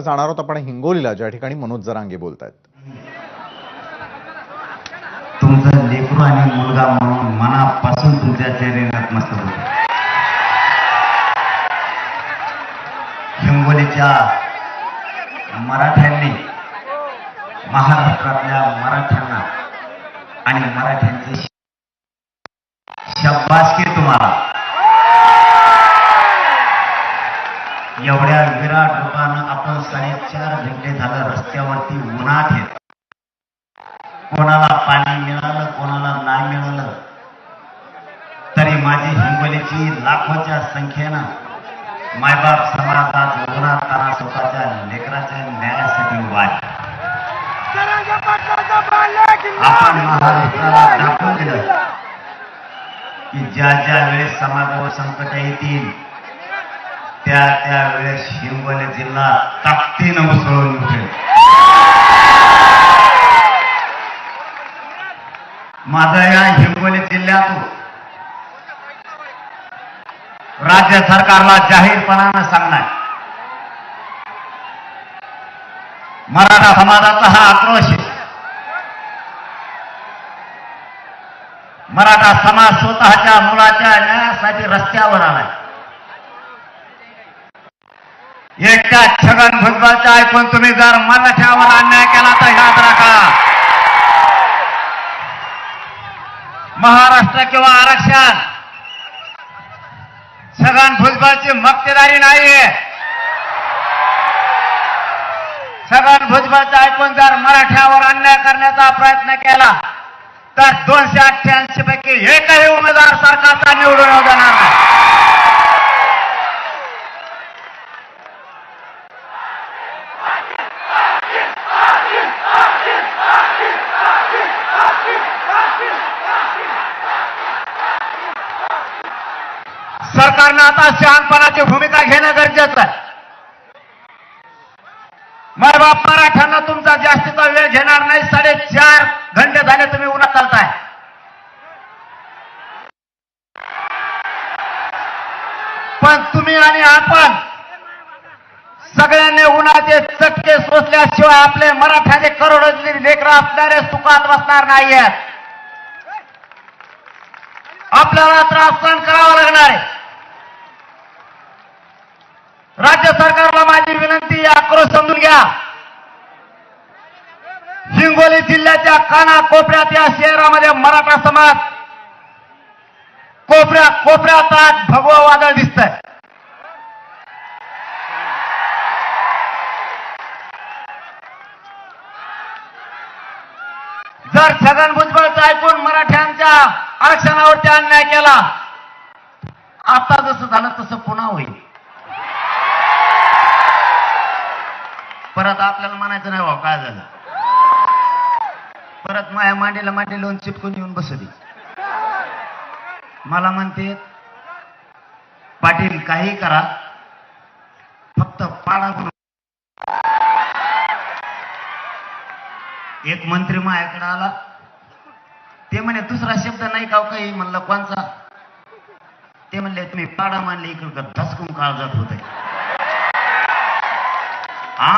जाणार आहोत आपण हिंगोलीला ज्या ठिकाणी मनोज जरांगे बोलत आहेत तुमचं लेकरू आणि मुलगा म्हणून मनापासून तुमच्या चेहरे मस्त हिंगोलीच्या मराठ्यांनी महाराष्ट्रातल्या मराठ्यांना आणि मराठ्यांची शब्बासकी तुम्हाला? एवढ्या विराट रूपानं आपण साडेचार घंटे झालं रस्त्यावरती उन्हात येत कोणाला पाणी मिळालं कोणाला नाही मिळालं. तरी माझी हिंगोलीची लाखोच्या संख्येनं मायबाप समाजात उन्हात तारा स्वतःच्या लेकराच्या न्यायासाठी उभा आहे. आपण महाराष्ट्राला दाखवून दिलं की ज्या ज्या वेळेस समाजावर संकट येतील त्या त्या वेळेस हिंगोली जिल्हा ताकदीनं उसळून उठेल माझं या हिंगोली जिल्ह्यातून राज्य सरकारला जाहीरपणानं सांगणार. मराठा समाजाचा हा आक्रोश आहे. मराठा समाज स्वतःच्या मुलाच्या न्यायासाठी रस्त्यावर आलाय. एकटा छगन भुजबळचा आहे पण तुम्ही जर मराठ्यावर अन्याय केला तर याद राखा. महाराष्ट्र किंवा आरक्षण. छगन भुजबळची मक्तेदारी नाहीये. छगन भुजबळचा ऐकून जर मराठ्यावर अन्याय करण्याचा प्रयत्न केला तर दोनशे अठ्ठ्याऐंशी पैकी एकही उमेदवार सरकारचा निवडून जाणार देणार नाही. सरकारनं आता शहाणपणाची भूमिका घेणं गरजेचं आहे. मायबाप मराठ्यांना तुमचा जास्तीचा वेळ घेणार नाही. साडेचार घंटे झाले तुम्ही उन्हात चालताय. पण तुम्ही आणि आपण सगळ्यांनी उन्हाचे चटके सोसल्याशिवाय आपले मराठ्याचे करोडो लेकरं असणारे सुखात बसणार नाहीयेत. आपल्याला त्रास सहन करावा लागणार आहे राज्य सरकारला माझी विनंती आहे, आक्रोश हिंगोली जिल्ह्याच्या काना कोपऱ्यात या शहरामध्ये मराठा समाज कोपऱ्या कोपऱ्यात आज भगवा वादळ दिसतंय. जर छगन भुजबळचं ऐकून मराठ्यांच्या आरक्षणावरती अन्याय केला आता जसं झालं तसं पुन्हा होईल. परत आपल्याला म्हणायचं नाही भाऊ काय झालं? परत माया मांडीला मांडी लावून चिपकून येऊन बसली. मला म्हणते पाटील काही करा. फक्त पाडा एक मंत्री माझ्याकडे आला. ते म्हणे दुसरा शब्द नाही का हो काही? म्हणलं कोणचा? ते म्हणले तुम्ही पाडा मांडले इकडं धसकून काळजात होते.